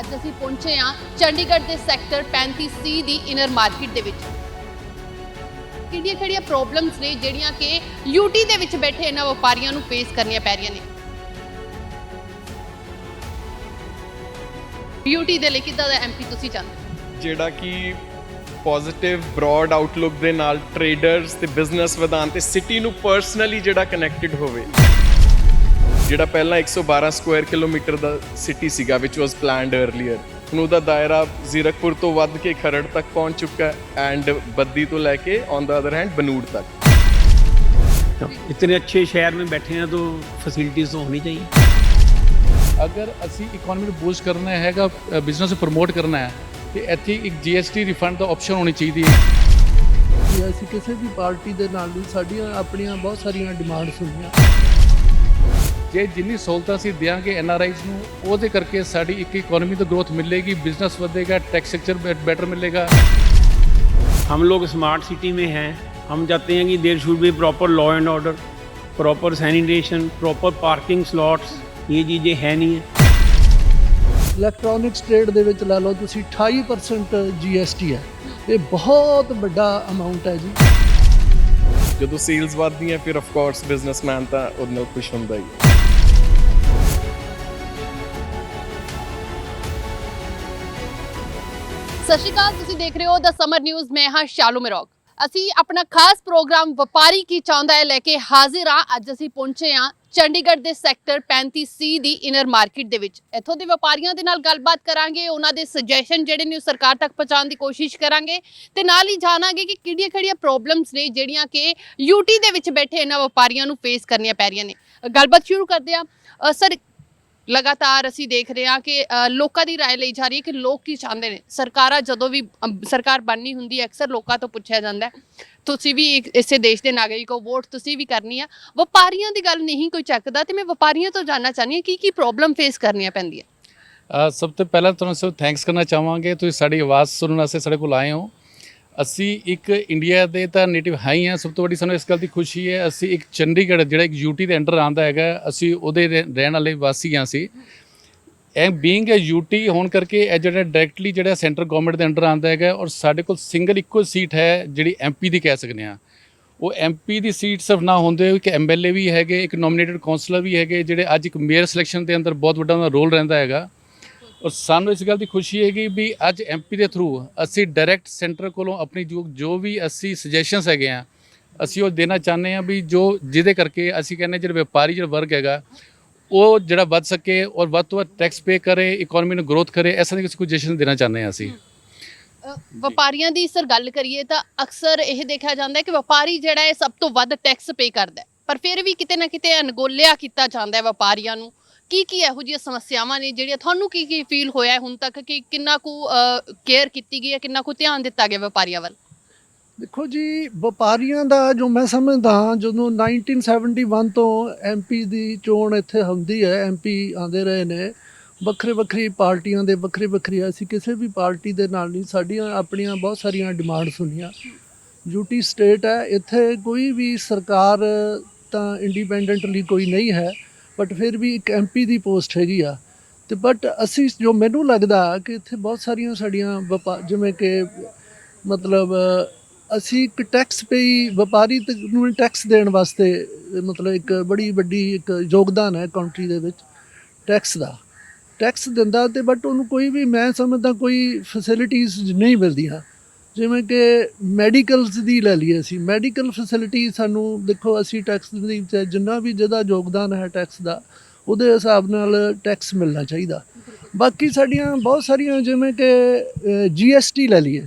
ਅੱਜ ਅਸੀਂ ਪਹੁੰਚੇ ਹਾਂ ਚੰਡੀਗੜ੍ਹ ਦੇ ਸੈਕਟਰ 35C ਦੀ ਇਨਰ ਮਾਰਕੀਟ ਦੇ ਵਿੱਚ। ਕਿਹੜੀਆਂ ਕਿਹੜੀਆਂ ਪ੍ਰੋਬਲਮਸ ਨੇ ਜਿਹੜੀਆਂ ਕਿ ਯੂਟੀ ਦੇ ਵਿੱਚ ਬੈਠੇ ਇਹਨਾਂ ਵਪਾਰੀਆਂ ਨੂੰ ਫੇਸ ਕਰਨੀਆਂ ਪੈ ਰਹੀਆਂ ਨੇ? ਯੂਟੀ ਦੇ ਲਈ ਕਿੱਦਾਂ ਦਾ ਐਮਪੀ ਤੁਸੀਂ ਚਾਹੁੰਦੇ ਜਿਹੜਾ ਕਿ ਪੋਜ਼ਿਟਿਵ ਬ੍ਰੌਡ ਆਊਟਲੁੱਕ ਦੇ ਨਾਲ ਟਰੇਡਰਸ ਤੇ ਬਿਜ਼ਨਸ ਵਧਾਉਣ ਤੇ ਸਿਟੀ ਨੂੰ ਪਰਸਨਲੀ ਜਿਹੜਾ ਕਨੈਕਟਡ ਹੋਵੇ। ਜਿਹੜਾ ਪਹਿਲਾਂ 112 ਸਕੁਆਇਰ ਕਿਲੋਮੀਟਰ ਦਾ ਸਿਟੀ ਸੀਗਾ ਵਿਚ ਵਾਸ ਪਲਾਨਡ ਅਰਲੀਅਰ ਹੁਣ ਉਹਦਾ ਦਾਇਰਾ ਜ਼ੀਰਕਪੁਰ ਤੋਂ ਵੱਧ ਕੇ ਖਰੜ ਤੱਕ ਪਹੁੰਚ ਚੁੱਕਾ ਹੈ ਐਂਡ ਬੱਦੀ ਤੋਂ ਲੈ ਕੇ on the other hand Banur ਤੱਕ इतने अच्छे शहर में बैठे हैं तो फैसिलिटीज़ तो होनी चाहिए ਅਗਰ ਅਸੀਂ ਇਕਨੋਮੀ ਨੂੰ ਬੂਸਟ ਕਰਨਾ ਹੈਗਾ ਬਿਜ਼ਨਸ ਨੂੰ ਪ੍ਰਮੋਟ ਕਰਨਾ ਹੈ ਤੇ ਇੱਥੇ ਇੱਕ ਜੀਐਸਟੀ ਰਿਫੰਡ ਦਾ ਆਪਸ਼ਨ ਹੋਣੀ ਚਾਹੀਦੀ ਹੈ ਕਿ ਅਸੀਂ ਕਿਸੇ ਵੀ ਪਾਰਟੀ ਦੇ ਨਾਲ ਨਹੀਂ ਸਾਡੀਆਂ ਆਪਣੀਆਂ ਬਹੁਤ ਸਾਰੀਆਂ ਡਿਮਾਂਡਸ ਹੁੰਦੀਆਂ ਜੇ ਜਿੰਨੀ ਸਹੂਲਤਾਂ ਅਸੀਂ ਦਿਆਂਗੇ ਐਨਆਰਆਈਜ਼ ਨੂੰ ਉਹਦੇ ਕਰਕੇ ਸਾਡੀ ਇੱਕ ਇਕਨੋਮੀ ਤੋਂ ਗਰੋਥ ਮਿਲੇਗੀ ਬਿਜ਼ਨਸ ਵਧੇਗਾ ਟੈਕਸ ਸਟਰਕਚਰ ਬੈਟਰ ਮਿਲੇਗਾ हम लोग स्मार्ट सिटी में हैं हम चाहते हैं कि there should be proper law and order proper sanitation proper parking slots ये चीज़ें है नहीं है ਇਲੈਕਟ੍ਰੋਨਿਕਸ ਟ੍ਰੇਡ ਦੇ ਵਿੱਚ ਲੈ ਲਓ ਤੁਸੀਂ 28% GST ਹੈ ਇਹ ਬਹੁਤ ਵੱਡਾ ਅਮਾਉਂਟ ਹੈ ਜੀ ਜਦੋਂ ਸੇਲਸ ਵੱਧਦੀਆਂ ਫਿਰ ਆਫ ਕੋਰਸ ਬਿਜ਼ਨਸਮੈਨ ਤਾਂ ਉਹਦੇ ਨਾਲ ਖੁਸ਼ ਹੁੰਦਾ ਹੀ ਹੈ ਸਤਿ ਸ਼੍ਰੀ ਅਕਾਲ, ਤੁਸੀਂ ਦੇਖ ਰਹੇ ਹੋ ਦ ਸਮਰ ਨਿਊਜ਼ ਮੈਂ ਹਾਂ ਸ਼ਾਲੂ ਮਿਰੋਕ। ਅਸੀਂ ਆਪਣਾ ਖਾਸ ਪ੍ਰੋਗਰਾਮ ਵਪਾਰੀ ਕੀ ਚਾਹੁੰਦਾ ਹੈ ਲੈ ਕੇ ਹਾਜ਼ਰ ਹਾਂ। ਅੱਜ ਅਸੀਂ ਪਹੁੰਚੇ ਹਾਂ ਚੰਡੀਗੜ੍ਹ ਦੇ ਸੈਕਟਰ 35C ਦੀ ਇਨਰ ਮਾਰਕੀਟ ਦੇ ਵਿੱਚ। ਇੱਥੋਂ ਦੇ ਵਪਾਰੀਆਂ ਦੇ ਨਾਲ ਗੱਲਬਾਤ ਕਰਾਂਗੇ, ਉਹਨਾਂ ਦੇ ਸੁਜੈਸ਼ਨ ਜਿਹੜੇ ਨੇ ਉਹ ਸਰਕਾਰ ਤੱਕ ਪਹੁੰਚਾਉਣ ਦੀ ਕੋਸ਼ਿਸ਼ ਕਰਾਂਗੇ ਤੇ ਨਾਲ ਹੀ ਜਾਣਾਂਗੇ ਕਿ ਕਿਹੜੀਆਂ-ਕਿਹੜੀਆਂ ਪ੍ਰੋਬਲਮਸ ਨੇ ਜਿਹੜੀਆਂ ਕਿ ਯੂਟੀ ਦੇ ਵਿੱਚ ਬੈਠੇ ਇਹਨਾਂ ਵਪਾਰੀਆਂ ਨੂੰ ਫੇਸ ਕਰਨੀਆਂ ਪੈ ਰਹੀਆਂ ਨੇ। ਗੱਲਬਾਤ ਸ਼ੁਰੂ ਕਰਦੇ ਹਾਂ। ਸਰ ਲਗਾਤਾਰ ਅਸੀਂ ਦੇਖ ਰਹੇ ਹਾਂ ਕਿ ਅ, ਲੋਕਾਂ ਦੀ رائے ਲਈ ਜਾ ਰਹੀ ਹੈ ਕਿ ਲੋਕ ਕੀ ਚਾਹੁੰਦੇ ਨੇ ਸਰਕਾਰਾਂ ਜਦੋਂ ਵੀ ਅਮ, ਸਰਕਾਰ ਬਣਨੀ ਹੁੰਦੀ ਹੈ ਅਕਸਰ ਲੋਕਾਂ ਤੋਂ ਪੁੱਛਿਆ ਜਾਂਦਾ ਹੈ ਤੁਸੀਂ ਵੀ ਇੱਕ ਇਸੇ ਦੇਸ਼ ਦੇ ਨਾਗਰਿਕ ਹੋ ਵੋਟ ਤੁਸੀਂ ਵੀ ਕਰਨੀ ਆ ਵਪਾਰੀਆਂ ਦੀ ਗੱਲ ਨਹੀਂ ਕੋਈ ਚੱਕਦਾ ਤੇ ਮੈਂ ਵਪਾਰੀਆਂ ਤੋਂ ਜਾਨਣਾ ਚਾਹਨੀ ਹਾਂ ਕੀ ਕੀ ਪ੍ਰੋਬਲਮ ਫੇਸ ਕਰਨੀਆਂ ਪੈਂਦੀਆਂ ਅ, ਸਭ ਤੋਂ ਪਹਿਲਾਂ ਤੁਹਾਨੂੰ ਸਭ ਥੈਂਕਸ ਕਰਨਾ ਚਾਹਾਂਗੇ ਤੁਸੀਂ ਸਾਡੀ ਆਵਾਜ਼ ਸੁਣਨ ਵਾਸਤੇ ਸਾਡੇ ਕੋਲ ਆਏ ਹੋ ਅਸੀਂ ਇੱਕ ਇੰਡੀਆ ਦੇ ਤਾਂ ਨੇਟਿਵ ਹੈ ਹੀ ਹਾਂ, ਸਭ ਤੋਂ ਵੱਡੀ ਸਾਨੂੰ ਇਸ ਗੱਲ ਦੀ ਖੁਸ਼ੀ ਹੈ, ਅਸੀਂ ਇੱਕ ਚੰਡੀਗੜ੍ਹ, ਜਿਹੜਾ ਇੱਕ ਯੂਟੀ ਦੇ ਅੰਡਰ ਆਂਦਾ ਹੈਗਾ, ਅਸੀਂ ਉਹਦੇ ਰਹਿ- ਰਹਿਣ ਵਾਲੇ ਵਾਸੀ ਹਾਂ ਅਸੀਂ। ਐ ਬੀਇੰਗ ਅ ਯੂਟੀ ਹੋਣ ਕਰਕੇ ਇਹ ਜਿਹੜਾ ਡਾਇਰੈਕਟਲੀ ਜਿਹੜਾ ਸੈਂਟਰ ਗਵਰਨਮੈਂਟ ਦੇ ਅੰਡਰ ਆਂਦਾ ਹੈਗਾ, ਔਰ ਸਾਡੇ ਕੋਲ ਸਿੰਗਲ ਇੱਕੋ ਸੀਟ ਹੈ, ਜਿਹੜੀ ਐਮਪੀ ਦੀ ਕਹਿ ਸਕਦੇ ਹਾਂ। ਉਹ ਐਮਪੀ ਦੀ ਸੀਟ ਸਿਰਫ ਨਾ ਹੁੰਦੇ ਹੋਏ ਇੱਕ ਐਮਐਲਏ ਵੀ ਹੈਗੇ, ਇੱਕ ਨੋਮੀਨੇਟਡ ਕਾਉਂਸਲਰ ਵੀ ਹੈਗੇ, ਜਿਹੜੇ ਅੱਜ ਇੱਕ ਮੇਅਰ ਸਿਲੈਕਸ਼ਨ ਦੇ ਅੰਦਰ ਬਹੁਤ ਵੱਡਾ ਉਹਨਾਂ ਦਾ ਰੋਲ ਰਹਿੰਦਾ ਹੈਗਾ। ਔਰ ਸਾਨੂੰ ਇਸ ਗੱਲ ਦੀ ਖੁਸ਼ੀ ਹੈਗੀ ਵੀ ਅੱਜ ਐਮਪੀ ਦੇ ਥਰੂ ਅਸੀਂ ਡਾਇਰੈਕਟ ਸੈਂਟਰ ਕੋਲੋਂ ਆਪਣੀ ਜੋ ਜੋ ਵੀ ਅਸੀਂ ਸੁਜੈਸ਼ਨਸ ਹੈਗੇ ਆ, ਅਸੀਂ ਉਹ ਦੇਣਾ ਚਾਹੁੰਦੇ ਆ ਵੀ ਜੋ ਜਿਹਦੇ ਕਰਕੇ ਅਸੀਂ ਕਹਿੰਦੇ ਜਿਹੜਾ ਵਪਾਰੀ ਜਿਹੜਾ ਵਰਗ ਹੈਗਾ, ਉਹ ਜਿਹੜਾ ਵੱਧ ਸਕੇ ਔਰ ਵੱਧ ਤੋਂ ਵੱਧ ਟੈਕਸ ਪੇ ਕਰੇ ਇਕਨੋਮੀ ਨੂੰ ਗਰੋਥ ਕਰੇ, ਐਸਾ ਦੀ ਕੁਝ ਸੁਜੈਸ਼ਨ ਦੇਣਾ ਚਾਹੁੰਦੇ ਆ ਅਸੀਂ। ਵਪਾਰੀਆਂ ਦੀ ਸਰ ਗੱਲ ਕਰੀਏ ਤਾਂ ਅਕਸਰ ਇਹ ਦੇਖਿਆ ਜਾਂਦਾ ਹੈ ਕਿ ਵਪਾਰੀ ਜਿਹੜਾ ਹੈ ਸਭ ਤੋਂ ਵੱਧ ਟੈਕਸ ਪੇ ਕਰਦਾ ਪਰ ਫਿਰ ਵੀ ਕਿਤੇ ਨਾ ਕਿਤੇ ਅਣਗੋਲਿਆ ਕੀਤਾ ਜਾਂਦਾ ਹੈ ਵਪਾਰੀਆਂ ਨੂੰ। ਕੀ ਕੀ ਇਹੋ ਜਿਹੀਆਂ ਸਮੱਸਿਆਵਾਂ ਨੇ ਜਿਹੜੀਆਂ ਤੁਹਾਨੂੰ ਕੀ ਕੀ ਫੀਲ ਹੋਇਆ ਹੈ ਹੁਣ ਤੱਕ ਕਿ ਕਿੰਨਾ ਕੁ ਕੇਅਰ ਕੀਤੀ ਗਈ ਹੈ, ਕਿੰਨਾ ਕੁ ਧਿਆਨ ਦਿੱਤਾ ਗਿਆ ਵਪਾਰੀਆਂ ਵੱਲ? ਦੇਖੋ ਜੀ, ਵਪਾਰੀਆਂ ਦਾ ਜੋ ਮੈਂ ਸਮਝਦਾ ਹਾਂ, ਜਦੋਂ 1971 ਤੋਂ ਐਮਪੀ ਦੀ ਚੋਣ ਇੱਥੇ ਹੁੰਦੀ ਹੈ ਐਮਪੀ ਆਂਦੇ ਰਹੇ ਨੇ, ਵੱਖਰੇ ਵੱਖਰੀ ਪਾਰਟੀਆਂ ਦੇ ਵੱਖਰੇ ਵੱਖਰੀ, ਅਸੀਂ ਕਿਸੇ ਵੀ ਪਾਰਟੀ ਦੇ ਨਾਲ ਨਹੀਂ, ਸਾਡੀਆਂ ਆਪਣੀਆਂ ਬਹੁਤ ਸਾਰੀਆਂ ਡਿਮਾਂਡਸ ਹੁੰਦੀਆਂ। ਯੂਟੀ ਸਟੇਟ ਹੈ, ਇੱਥੇ ਕੋਈ ਵੀ ਸਰਕਾਰ ਤਾਂ ਇੰਡੀਪੈਂਡੈਂਟਲੀ ਕੋਈ ਨਹੀਂ ਹੈ। ਬਟ ਫਿਰ ਵੀ ਇੱਕ ਐਮਪੀ ਦੀ ਪੋਸਟ ਹੈਗੀ ਆ। ਤੇ ਬਟ ਅਸੀਂ ਜੋ ਮੈਨੂੰ ਲੱਗਦਾ ਕਿ ਇੱਥੇ ਬਹੁਤ ਸਾਰੀਆਂ ਸਾਡੀਆਂ ਵਪਾ- ਜਿਵੇਂ ਕਿ ਮਤਲਬ, ਅਸੀਂ ਇੱਕ ਟੈਕਸ ਪੇਈ, ਵਪਾਰੀ ਤੇ ਨੂੰ ਟੈਕਸ ਦੇਣ ਵਾਸਤੇ, ਮਤਲਬ ਇੱਕ ਬੜੀ ਵੱਡੀ ਇੱਕ ਯੋਗਦਾਨ ਹੈ ਕੰਟਰੀ ਦੇ ਵਿੱਚ ਟੈਕਸ ਦਾ। ਟੈਕਸ ਦਿੰਦਾ ਤੇ ਬਟ ਉਹਨੂੰ ਕੋਈ ਵੀ, ਮੈਂ ਸਮਝਦਾ ਕੋਈ ਫੈਸਿਲਿਟੀਆਂ ਨਹੀਂ ਮਿਲਦੀਆਂ। ਜਿਵੇਂ ਕਿ ਮੈਡੀਕਲਸ ਦੀ ਲੈ ਲਈਏ ਅਸੀਂ। ਮੈਡੀਕਲ ਫੈਸਿਲਿਟੀ ਸਾਨੂੰ ਦੇਖੋ, ਅਸੀਂ ਟੈਕਸ ਦੀ ਜਿੰਨਾ ਵੀ ਜਿਹਦਾ ਯੋਗਦਾਨ ਹੈ ਟੈਕਸ ਦਾ, ਉਹਦੇ ਹਿਸਾਬ ਨਾਲ ਟੈਕਸ ਮਿਲਣਾ ਚਾਹੀਦਾ। ਬਾਕੀ ਸਾਡੀਆਂ ਬਹੁਤ ਸਾਰੀਆਂ ਜਿਵੇਂ ਕਿ ਜੀਐਸਟੀ ਲੈ ਲਈਏ।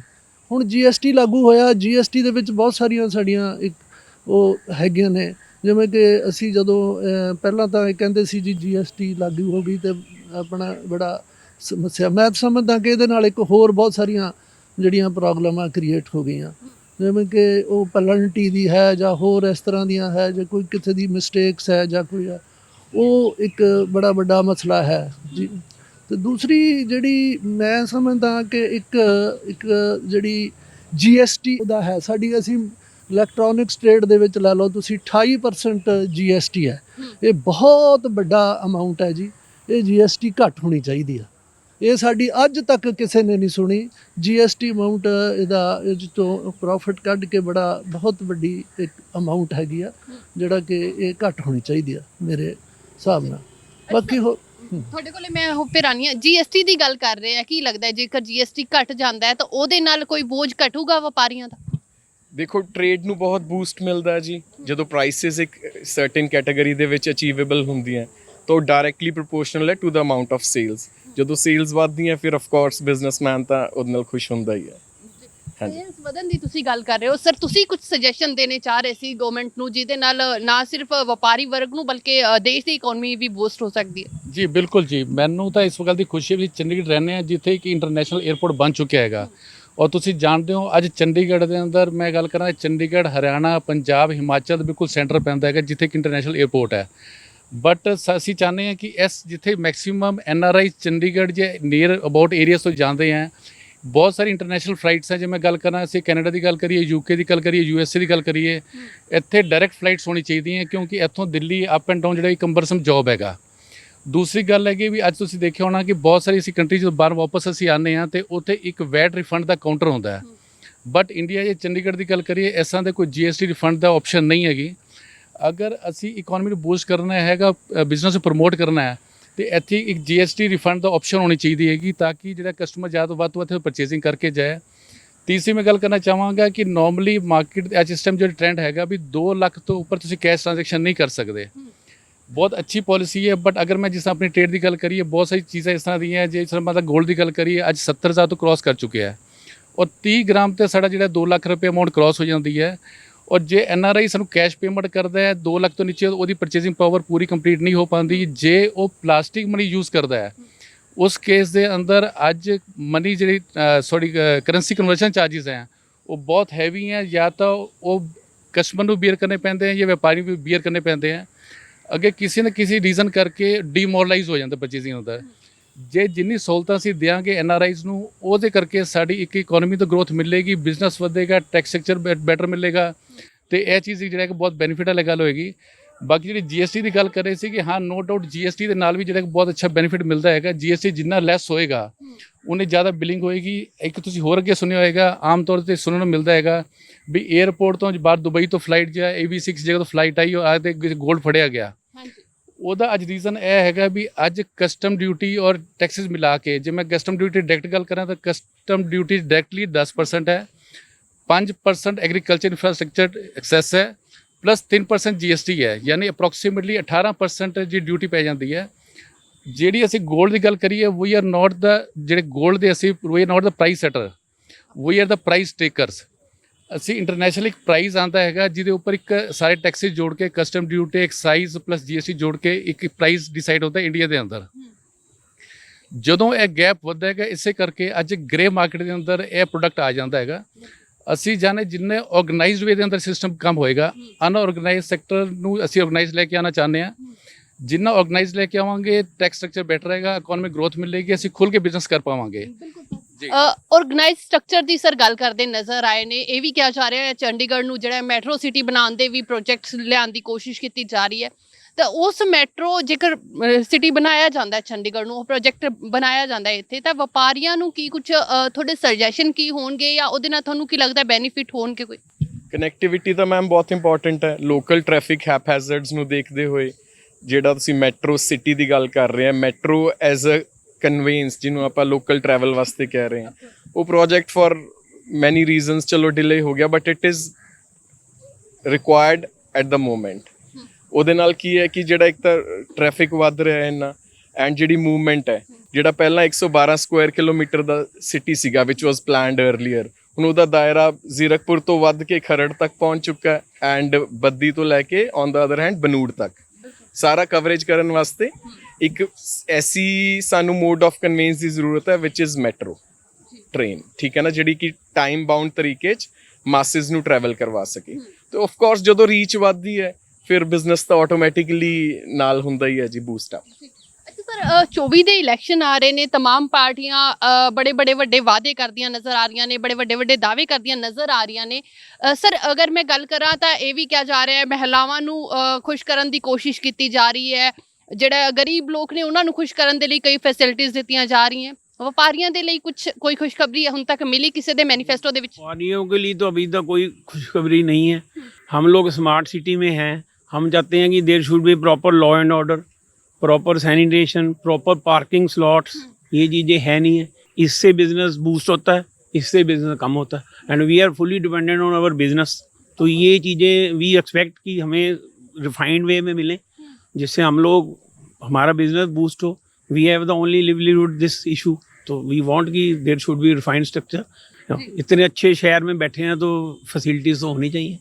ਹੁਣ ਜੀਐਸਟੀ ਲਾਗੂ ਹੋਇਆ ਜੀਐਸਟੀ ਦੇ ਵਿੱਚ ਬਹੁਤ ਸਾਰੀਆਂ ਸਾਡੀਆਂ ਇੱਕ ਉਹ ਹੈਗੀਆਂ ਨੇ। ਜਿਵੇਂ ਕਿ ਅਸੀਂ ਜਦੋਂ ਪਹਿਲਾਂ ਤਾਂ ਇਹ ਕਹਿੰਦੇ ਸੀ ਜੀ ਜੀਐਸਟੀ ਲਾਗੂ ਹੋ ਗਈ ਤੇ ਆਪਣਾ ਬੜਾ ਸਮੱਸਿਆ। ਮੈਂ ਤਾਂ ਸਮਝਦਾ ਕਿ ਇਹਦੇ ਨਾਲ ਇੱਕ ਹੋਰ ਬਹੁਤ ਸਾਰੀਆਂ ਜਿਹੜੀਆਂ ਪ੍ਰੋਬਲਮਾਂ ਕ੍ਰੀਏਟ ਹੋ ਗਈਆਂ। ਜਿਵੇਂ ਕਿ ਉਹ ਪਲਨਟੀ ਦੀ ਹੈ ਜਾਂ ਹੋਰ ਇਸ ਤਰ੍ਹਾਂ ਦੀਆਂ ਹੈ ਜਾਂ ਕੋਈ ਕਿਸੇ ਦੀ ਮਿਸਟੇਕਸ ਹੈ ਜਾਂ ਕੋਈ ਹੈ, ਉਹ ਇੱਕ ਬੜਾ ਵੱਡਾ ਮਸਲਾ ਹੈ। ਜੀ। ਤੇ ਦੂਸਰੀ ਜਿਹੜੀ ਮੈਂ ਸਮਝਦਾ ਕਿ ਇੱਕ ਇੱਕ ਜਿਹੜੀ ਜੀਐਸਟੀ ਦਾ ਹੈ, ਸਾਡੀ ਅਸੀਂ ਇਲੈਕਟ੍ਰੋਨਿਕਸ ਟ੍ਰੇਡ ਦੇ ਵਿੱਚ ਲੈ ਲਓ, ਤੁਸੀਂ 28% ਜੀਐਸਟੀ ਹੈ। ਇਹ ਬਹੁਤ ਵੱਡਾ ਅਮਾਉਂਟ ਹੈ ਜੀ। ਇਹ ਜੀਐਸਟੀ ਘੱਟ ਹੋਣੀ ਚਾਹੀਦੀ ਆ। ਇਹ ਸਾਡੀ ਅੱਜ ਤੱਕ ਕਿਸੇ ਨੇ ਨਹੀਂ ਸੁਣੀ। ਜੀਐਸਟੀ ਅਮਾਉਂਟ ਇਹਦਾ ਇਹ ਤੋਂ ਪ੍ਰੋਫਿਟ ਕੱਢ ਕੇ ਬੜਾ ਬਹੁਤ ਵੱਡੀ ਇੱਕ ਅਮਾਉਂਟ ਹੈਗੀ ਆ ਜਿਹੜਾ ਕਿ ਇਹ ਘੱਟ ਹੋਣੀ ਚਾਹੀਦੀ ਆ ਮੇਰੇ ਹਿਸਾਬ ਨਾਲ। ਬਾਕੀ ਹੋ। ਤੁਹਾਡੇ ਕੋਲੇ ਮੈਂ ਉਹ ਫਿਰ ਆਨੀ ਆ। ਜੀਐਸਟੀ ਦੀ ਗੱਲ ਕਰ ਰਹੇ ਆ ਕੀ ਲੱਗਦਾ ਹੈ? ਜੇਕਰ ਜੀਐਸਟੀ ਘਟ ਜਾਂਦਾ ਹੈ ਤਾਂ ਉਹਦੇ ਨਾਲ ਕੋਈ ਬੋਝ ਘਟੂਗਾ ਵਪਾਰੀਆਂ ਦਾ? ਦੇਖੋ ਟ੍ਰੇਡ ਨੂੰ ਬਹੁਤ ਬੂਸਟ ਮਿਲਦਾ ਹੈ ਜੀ। ਜਦੋਂ ਪ੍ਰਾਈਸਸ ਇੱਕ ਸਰਟਨ ਕੈਟਾਗਰੀ ਦੇ ਵਿੱਚ ਅਚੀਵੇਬਲ ਹੁੰਦੀਆਂ ਤਾਂ ਡਾਇਰੈਕਟਲੀ ਪ੍ਰੋਪੋਰਸ਼ਨਲ ਹੈ to the amount of sales ਜਦੋਂ ਸੇਲਸ ਵਧਦੀਆਂ ਫਿਰ ਆਫ ਕੋਰਸ ਬਿਜ਼ਨਸਮੈਨ ਤਾਂ ਉਹਦੇ ਨਾਲ ਖੁਸ਼ ਹੁੰਦਾ ਹੀ ਹੈ। ਸੇਲਸ ਵਧਣ ਦੀ ਤੁਸੀਂ ਗੱਲ ਕਰ ਰਹੇ ਹੋ। ਸਰ ਤੁਸੀਂ ਕੁਝ ਸੁਜੈਸ਼ਨ ਦੇਣੇ ਚਾਹ ਰਹੇ ਸੀ ਗਵਰਨਮੈਂਟ ਨੂੰ ਜਿਹਦੇ ਨਾਲ ਨਾ ਸਿਰਫ ਵਪਾਰੀ ਵਰਗ ਨੂੰ ਬਲਕਿ ਦੇਸ਼ ਦੀ ਇਕਨੋਮੀ ਵੀ ਬੂਸਟ ਹੋ ਸਕਦੀ ਹੈ। ਜੀ ਬਿਲਕੁਲ ਜੀ। ਮੈਨੂੰ ਤਾਂ ਇਸ ਗੱਲ ਦੀ ਖੁਸ਼ੀ ਹੈ ਵੀ ਚੰਡੀਗੜ੍ਹ ਰਹਿੰਦੇ ਆ ਜਿੱਥੇ ਇੱਕ ਇੰਟਰਨੈਸ਼ਨਲ 에ਅਰਪੋਰਟ ਬਣ ਚੁੱਕਿਆ ਹੈਗਾ। ਔਰ ਤੁਸੀਂ ਜਾਣਦੇ ਹੋ ਅੱਜ ਚੰਡੀਗੜ੍ਹ ਦੇ ਅੰਦਰ ਮੈਂ ਗੱਲ ਕਰਾਂ ਚੰਡੀਗੜ੍ਹ ਹਰਿਆਣਾ ਪੰਜਾਬ ਹਿਮਾਚਲ ਬਿਲਕੁਲ ਸੈਂਟਰ ਪੈਂਦਾ ਹੈਗਾ ਜਿੱਥੇ ਇੱਕ ਇੰਟਰਨੈਸ਼ਨਲ 에ਅਰਪੋਰਟ ਹੈ। ਬਟ ਅਸੀਂ ਚਾਹੁੰਦੇ ਹਾਂ ਕਿ ਇਸ ਜਿੱਥੇ maximum N R I Chandigarh ਜੇ ਨੀਅਰ ਅਬਾਊਟ ਏਰੀਆਸ ਤੋਂ ਜਾਂਦੇ ਆ ਬਹੁਤ ਸਾਰੀ ਇੰਟਰਨੈਸ਼ਨਲ ਫਲਾਈਟਸ ਹੈ ਜੇ ਮੈਂ ਗੱਲ ਕਰਾਂ ਅਸੀਂ ਕੈਨੇਡਾ ਦੀ ਗੱਲ ਕਰੀਏ ਯੂਕੇ ਦੀ ਗੱਲ ਕਰੀਏ ਯੂਐਸਏ ਦੀ ਗੱਲ ਕਰੀਏ ਇੱਥੇ ਡਾਇਰੈਕਟ ਫਲਾਈਟਸ ਹੋਣੀ ਚਾਹੀਦੀਆਂ ਕਿਉਂਕਿ ਇੱਥੋਂ ਦਿੱਲੀ ਅਪ ਐਂਡ ਡਾਊਨ ਜਿਹੜਾ ਇੱਕ ਕੰਬਰਸਮ ਜੌਬ ਹੈਗਾ। ਦੂਸਰੀ ਗੱਲ ਹੈਗੀ ਵੀ ਅੱਜ ਤੁਸੀਂ ਦੇਖਿਆ ਹੋਣਾ ਕਿ ਬਹੁਤ ਸਾਰੀ ਅਸੀਂ ਕੰਟਰੀ ਜਦੋਂ ਬਾਹਰ ਵਾਪਸ ਅਸੀਂ ਆਨੇ ਆ ਤੇ ਉੱਥੇ ਇੱਕ ਵੈਟ ਰਿਫੰਡ ਦਾ ਕਾਊਂਟਰ ਹੁੰਦਾ ਹੈ। ਬਟ ਇੰਡੀਆ ਜੇ ਚੰਡੀਗੜ੍ਹ ਦੀ ਗੱਲ ਕਰੀਏ ਤਰ੍ਹਾਂ ਦੇ ਕੋਈ ਜੀਐਸਟੀ ਰਿਫੰਡ ਦਾ ਆਪਸ਼ਨ ਨਹੀਂ ਹੈਗੀ। ਅਗਰ ਅਸੀਂ ਇਕਨੋਮੀ ਨੂੰ ਬੂਸਟ ਕਰਨਾ ਹੈਗਾ ਬਿਜ਼ਨਸ ਨੂੰ ਪ੍ਰਮੋਟ ਕਰਨਾ ਹੈ, ਤੇ ਇੱਥੇ ਇੱਕ ਜੀਐਸਟੀ ਰਿਫੰਡ ਦਾ ਆਪਸ਼ਨ ਹੋਣੀ ਚਾਹੀਦੀ ਹੈਗੀ ਤਾਂ ਕਿ ਜਿਹੜਾ ਕਸਟਮਰ ਜ਼ਿਆਦਾ ਤੋਂ ਵੱਧ ਤੋਂ ਵੱਧ ਪਰਚੇਸਿੰਗ ਕਰਕੇ ਜਾਏ। ਤੀਸਰੀ ਮੈਂ ਗੱਲ ਕਰਨਾ ਚਾਹਾਂਗਾ ਕਿ ਨਾਰਮਲੀ ਮਾਰਕੀਟ ਅੱਜ ਇਸ ਟਾਈਮ ਜਿਹੜਾ ਟ੍ਰੈਂਡ ਹੈਗਾ ਵੀ 2 ਲੱਖ ਤੋਂ ਉੱਪਰ ਤੁਸੀਂ ਕੈਸ਼ ਟ੍ਰਾਂਜੈਕਸ਼ਨ ਨਹੀਂ ਕਰ ਸਕਦੇ। ਬਹੁਤ ਅੱਛੀ ਪਾਲਿਸੀ ਹੈ ਬਟ ਅਗਰ ਮੈਂ ਜਿਸ ਤਰ੍ਹਾਂ ਆਪਣੀ ਟ੍ਰੇਡ ਦੀ ਗੱਲ ਕਰੀਏ, ਬਹੁਤ ਸਾਰੀ ਚੀਜ਼ਾਂ ਇਸ ਤਰ੍ਹਾਂ ਦੀਆਂ ਜੇ ਜਿਸ ਤਰ੍ਹਾਂ ਮਤਲਬ 골ਡ ਦੀ ਗੱਲ ਕਰੀਏ, ਅੱਜ 70000 ਤੋਂ ਕ੍ਰਾਸ ਕਰ ਚੁੱਕਿਆ ਹੈ। ਔਰ 30 ਗ੍ਰਾਮ ਤੇ ਸਾਡਾ ਜਿਹੜਾ 2 ਲੱਖ ਰੁਪਏ ਅਮਾਉਂਟ ਕ੍ਰਾਸ ਹੋ ਜਾਂਦੀ ਹੈ। ਔਰ ਜੇ ਐਨ ਆਰ ਆਈ ਸਾਨੂੰ ਕੈਸ਼ ਪੇਮੈਂਟ ਕਰਦਾ ਹੈ 2 ਲੱਖ ਤੋਂ ਨੀਚੇ ਉਹਦੀ ਪਰਚੇਸਿੰਗ ਪਾਵਰ ਪੂਰੀ ਕੰਪਲੀਟ ਨਹੀਂ ਹੋ ਪਾਉਂਦੀ, ਜੇ ਉਹ ਪਲਾਸਟਿਕ ਮਨੀ ਯੂਜ਼ ਕਰਦਾ ਹੈ, ਉਸ ਕੇਸ ਦੇ ਅੰਦਰ ਅੱਜ ਮਨੀ ਜਿਹੜੀ ਸੌਰੀ ਕਰੰਸੀ ਕਨਵਰਸ਼ਨ ਚਾਰजेस ਹੈ, ਉਹ ਬਹੁਤ ਹੈਵੀ ਹੈ, ਜਾਂ ਤਾਂ ਉਹ ਕਸਟਮਰ ਨੂੰ ਬੀਅਰ ਕਰਨੇ ਪੈਂਦੇ ਹੈ ਜਾਂ ਵਪਾਰੀ ਨੂੰ ਬੀਅਰ ਕਰਨੇ ਪੈਂਦੇ ਹੈ। ਅੱਗੇ ਕਿਸੇ ਨਾ ਕਿਸੇ ਰੀਜ਼ਨ ਕਰਕੇ ਡੀਮੋਰਲਾਈਜ਼ ਹੋ ਜਾਂਦਾ ਪਰਚੇਸਿੰਗ ਹੁੰਦਾ। ਜੇ ਜਿੰਨੀ ਸਹੂਲਤਾਂ ਅਸੀਂ ਦਿਆਂਗੇ ਐਨ ਆਰ ਆਈਜ਼ ਨੂੰ, ਉਹਦੇ ਕਰਕੇ ਸਾਡੀ ਇੱਕ ਇਕਨੋਮੀ ਤੋਂ ਗਰੋਥ ਮਿਲੇਗੀ ਬਿਜ਼ਨਸ ਵਧੇਗਾ ਟੈਕਸ ਸਟਰਕਚਰ ਬੈਟਰ ਮਿਲੇਗਾ ਤੇ ਇਹ ਚੀਜ਼ ਜਿਹੜਾ ਕਿ ਬਹੁਤ ਬੈਨੀਫਿਟ ਵਾਲੀ ਗੱਲ ਹੋਏਗੀ। ਬਾਕੀ ਜਿਹੜੀ ਜੀਐਸਟੀ ਦੀ ਗੱਲ ਕਰ ਰਹੇ ਸੀ ਕਿ ਹਾਂ ਨੋ ਡਾਊਟ ਜੀਐਸਟੀ ਦੇ ਨਾਲ ਵੀ ਜਿਹੜਾ ਕਿ ਬਹੁਤ ਅੱਛਾ ਬੈਨੀਫਿਟ ਮਿਲਦਾ ਹੈਗਾ। ਜੀਐਸਟੀ ਜਿੰਨਾ ਲੈਸ ਹੋਏਗਾ ਉਹਨੇ ਜ਼ਿਆਦਾ ਬਿਲਿੰਗ ਹੋਏਗੀ। ਇੱਕ ਤੁਸੀਂ ਹੋਰ ਅੱਗੇ ਸੁਣਿਆ ਹੋਏਗਾ ਆਮ ਤੌਰ ਤੇ ਸੁਣਨ ਨੂੰ ਮਿਲਦਾ ਹੈਗਾ ਵੀ 에ਅਰਪੋਰਟ ਤੋਂ ਬਾਹਰ ਦੁਬਈ ਤੋਂ ਫਲਾਈਟ ਜਾਂ AB6 ਜਗ੍ਹਾ ਤੋਂ ਫਲਾਈਟ ਆਈ ਉਹ ਆ ਤੇ 골ਡ ਫੜਿਆ ਗਿਆ। ਹਾਂਜੀ। ਉਹਦਾ ਅੱਜ ਰੀਜ਼ਨ ਇਹ ਹੈਗਾ ਵੀ ਅੱਜ ਕਸਟਮ ਡਿਊਟੀ ਔਰ ਟੈਕਸਸ ਮਿਲਾ ਕੇ ਜੇ ਮੈਂ ਕਸਟਮ ਡਿਊਟੀ ਡਾਇਰੈਕਟ ਗੱਲ ਕਰਾਂ ਤਾਂ ਕਸਟਮ ਡਿਊਟੀ ਡਾਇਰੈਕਟਲੀ 10% ਹੈ। 5% ਐਗਰੀਕਲਚਰ ਇਨਫਰਾਸਟ੍ਰਕਚਰ ਐਕਸੈਸ ਹੈ ਪਲੱਸ 3% GST ਹੈ ਯਾਨੀ ਅਪਰੋਕਸੀਮੇਟਲੀ 18% ਜੀ ਡਿਊਟੀ ਪੈ ਜਾਂਦੀ ਹੈ ਜਿਹੜੀ ਅਸੀਂ 골ਡ ਦੀ ਗੱਲ ਕਰੀਏ ਵੀ ਆਰ ਨਾਟ ਦਾ ਜਿਹੜੇ 골ਡ ਦੇ ਅਸੀਂ we are not the price setter we are the price takers ਅਸੀਂ ਇੰਟਰਨੈਸ਼ਨਲ ਇੱਕ ਪ੍ਰਾਈਸ ਆਂਦਾ ਹੈਗਾ ਜਿਹਦੇ ਉੱਪਰ ਇੱਕ ਸਾਰੇ ਟੈਕਸਿਸ ਜੋੜ ਕੇ custom duty excise plus GST ਜੋੜ ਕੇ ਇੱਕ ਪ੍ਰਾਈਸ ਡਿਸਾਈਡ ਹੁੰਦਾ ਇੰਡੀਆ ਦੇ ਅੰਦਰ ਜਦੋਂ ਇਹ ਗੈਪ ਵੱਧਦਾ ਹੈਗਾ ਇਸੇ ਕਰਕੇ ਅੱਜ ਗ੍ਰੇ ਮਾਰਕੀਟ ਦੇ ਅੰਦਰ ਇਹ ਪ੍ਰੋਡਕਟ ਆ ਜਾਂਦਾ ਹੈਗਾ ਅਸੀਂ ਜਾਣੇ ਜਿੰਨੇ ਆਰਗੇਨਾਈਜ਼ਡ ਵੇ ਦੇ ਅੰਦਰ ਸਿਸਟਮ ਕੰਮ ਹੋਏਗਾ ਅਨਆਰਗੇਨਾਈਜ਼ਡ ਸੈਕਟਰ ਨੂੰ ਅਸੀਂ ਆਰਗੇਨਾਈਜ਼ ਲੈ ਕੇ ਆਉਣਾ ਚਾਹੁੰਦੇ ਹਾਂ। ਜਿੰਨਾ ਆਰਗੇਨਾਈਜ਼ ਲੈ ਕੇ ਆਵਾਂਗੇ ਟੈਕਸ ਸਟਰਕਚਰ ਬੈਟਰ ਰਹੇਗਾ ਇਕਨੋਮਿਕ ਗਰੋਥ ਮਿਲੇਗੀ ਅਸੀਂ ਖੁੱਲ ਕੇ ਬਿਜ਼ਨਸ ਕਰ ਪਾਵਾਂਗੇ। ਆਰਗੇਨਾਈਜ਼ ਸਟਰਕਚਰ ਦੀ ਸਰ ਗੱਲ ਕਰਦੇ ਨਜ਼ਰ ਆਏ ਨੇ ਇਹ ਵੀ ਕਿਹਾ ਜਾ ਰਿਹਾ ਹੈ ਚੰਡੀਗੜ੍ਹ ਨੂੰ ਜਿਹੜਾ ਮੈਟਰੋ ਸਿਟੀ ਬਣਾਉਣ ਦੇ ਵੀ ਪ੍ਰੋਜੈਕਟਸ ਲਿਆਉਣ ਦੀ ਕੋਸ਼ਿਸ਼ ਕੀਤੀ ਜਾ ਰਹੀ ਹੈ। ਤਾਂ ਉਸ ਮੈਟਰੋ ਜੇਕਰ ਸਿਟੀ ਬਣਾਇਆ ਜਾਂਦਾ ਹੈ ਚੰਡੀਗੜ੍ਹ ਨੂੰ, ਉਹ ਪ੍ਰੋਜੈਕਟ ਬਣਾਇਆ ਜਾਂਦਾ ਹੈ ਇੱਥੇ, ਤਾਂ ਵਪਾਰੀਆਂ ਨੂੰ ਕੀ ਕੁਝ ਤੁਹਾਡੇ ਸੁਜੈਸ਼ਨ ਕੀ ਹੋਣਗੇ ਜਾਂ ਉਹਦੇ ਨਾਲ ਤੁਹਾਨੂੰ ਕੀ ਲੱਗਦਾ ਬੈਨੀਫਿਟ ਹੋਣਗੇ ਕੋਈ? ਕਨੈਕਟੀਵਿਟੀ ਤਾਂ ਮੈਮ ਬਹੁਤ ਇੰਪੋਰਟੈਂਟ ਹੈ। ਲੋਕਲ ਟ੍ਰੈਫਿਕ ਹੈਪਹੈਜ਼ਰਡਸ ਨੂੰ ਦੇਖਦੇ ਹੋਏ, ਜਿਹੜਾ ਤੁਸੀਂ ਮੈਟਰੋ ਸਿਟੀ ਦੀ ਗੱਲ ਕਰ ਰਹੇ ਆ ਮੈਟਰੋ ਐਜ਼ ਅ ਕਨਵੇਂਸ ਜਿਹਨੂੰ ਆਪਾਂ ਲੋਕਲ ਟਰੈਵਲ ਵਾਸਤੇ ਕਹਿ ਰਹੇ ਹਾਂ। ਉਹ ਪ੍ਰੋਜੈਕਟ ਫॉर ਮੈਨੀ ਰੀਜ਼ਨਸ ਚਲੋ ਡਿਲੇ ਹੋ ਗਿਆ but it is required at the moment ਉਹਦੇ ਨਾਲ ਕੀ ਹੈ ਕਿ ਜਿਹੜਾ ਇੱਕ ਤਾਂ ਟ੍ਰੈਫਿਕ ਵੱਧ ਰਿਹਾ ਹੈ ਇੰਨਾ ਐਂਡ ਜਿਹੜੀ ਮੂਵਮੈਂਟ ਹੈ, ਜਿਹੜਾ ਪਹਿਲਾਂ 112 ਸਕੁਆਇਰ ਕਿਲੋਮੀਟਰ ਦਾ ਸਿਟੀ ਸੀਗਾ ਵਿਚ ਵਾਸ ਪਲਾਨਡ ਅਰਲੀਅਰ ਹੁਣ ਉਹਦਾ ਦਾਇਰਾ ਜ਼ੀਰਕਪੁਰ ਤੋਂ ਵੱਧ ਕੇ ਖਰੜ ਤੱਕ ਪਹੁੰਚ ਚੁੱਕਾ ਹੈ ਐਂਡ ਬੱਦੀ ਤੋਂ ਲੈ ਕੇ on the other hand Banur ਤੱਕ। ਸਾਰਾ ਕਵਰੇਜ ਕਰਨ ਵਾਸਤੇ ਇੱਕ ਐਸੀ ਸਾਨੂੰ ਮੋਡ ਆਫ ਕਨਵੇਂਸ ਦੀ ਜ਼ਰੂਰਤ ਹੈ ਵਿਚ ਇਜ਼ ਮੈਟਰੋ ਟ੍ਰੇਨ ਠੀਕ ਹੈ ਨਾ, ਜਿਹੜੀ ਕਿ ਟਾਈਮ ਬਾਉਂਡ ਤਰੀਕੇ 'ਚ ਮਾਸਸ ਨੂੰ ਟਰੈਵਲ ਕਰਵਾ ਸਕੇ। ਤੇ ਆਫ ਕੋਰਸ ਜਦੋਂ ਰੀਚ ਵੱਧਦੀ ਹੈ ਫਿਰ ਬਿਜ਼ਨਸ ਤਾਂ ਆਟੋਮੈਟਿਕਲੀ ਨਾਲ ਹੁੰਦਾ ਹੀ ਹੈ ਜੀ ਬੂਸਟ ਅਪ ਅੱਛਾ ਸਰ 24 ਦੇ ਇਲੈਕਸ਼ਨ ਆ ਰਹੇ ਨੇ तमाम ਪਾਰਟੀਆਂ ਬੜੇ ਬੜੇ ਵੱਡੇ ਵਾਅਦੇ ਕਰਦੀਆਂ ਨਜ਼ਰ ਆ ਰਹੀਆਂ ਨੇ ਬੜੇ ਵੱਡੇ ਵੱਡੇ ਦਾਅਵੇ ਕਰਦੀਆਂ ਨਜ਼ਰ ਆ ਰਹੀਆਂ ਨੇ ਅ, ਸਰ ਅਗਰ ਮੈਂ ਗੱਲ ਕਰਾਂ ਤਾਂ ਇਹ ਵੀ ਕਿਹਾ ਜਾ ਰਿਹਾ ਹੈ ਮਹਿਲਾਵਾਂ ਨੂੰ ਅ, ਖੁਸ਼ ਕਰਨ ਦੀ ਕੋਸ਼ਿਸ਼ ਕੀਤੀ ਜਾ ਰਹੀ ਹੈ ਜਿਹੜਾ ਗਰੀਬ ਲੋਕ ਨੇ ਉਹਨਾਂ ਨੂੰ ਖੁਸ਼ ਕਰਨ ਦੇ ਲਈ ਕਈ ਫੈਸਿਲਿਟੀਆਂ ਦਿੱਤੀਆਂ ਜਾ ਰਹੀਆਂ ਵਪਾਰੀਆਂ ਦੇ ਲਈ ਕੁਝ ਕੋਈ ਖੁਸ਼ਖਬਰੀ ਹੁਣ ਤੱਕ ਮਿਲੀ ਕਿਸੇ ਦੇ ਮੈਨੀਫੈਸਟੋ ਦੇ ਵਿੱਚ व्यापारियों के लिए तो अभी तक कोई खुशखबरी नहीं है हम लोग स्मार्ट सिटी में हैं हम चाहते हैं कि there should be proper law and order proper sanitation proper parking slots ये चीज़ें है नहीं है। इससे बिज़नेस बूस्ट होता है इससे बिज़नेस कम होता है। And we are fully dependent on our business तो ये चीज़ें वी एक्सपेक्ट कि हमें रिफाइंड वे में मिलें जिससे हम लोग हमारा बिज़नेस बूस्ट हो। We have the only livelihood this issue तो वी वांट कि there should be refined structure इतने अच्छे शहर में बैठे हैं तो फैसिलिटीज़ तो होनी चाहिए।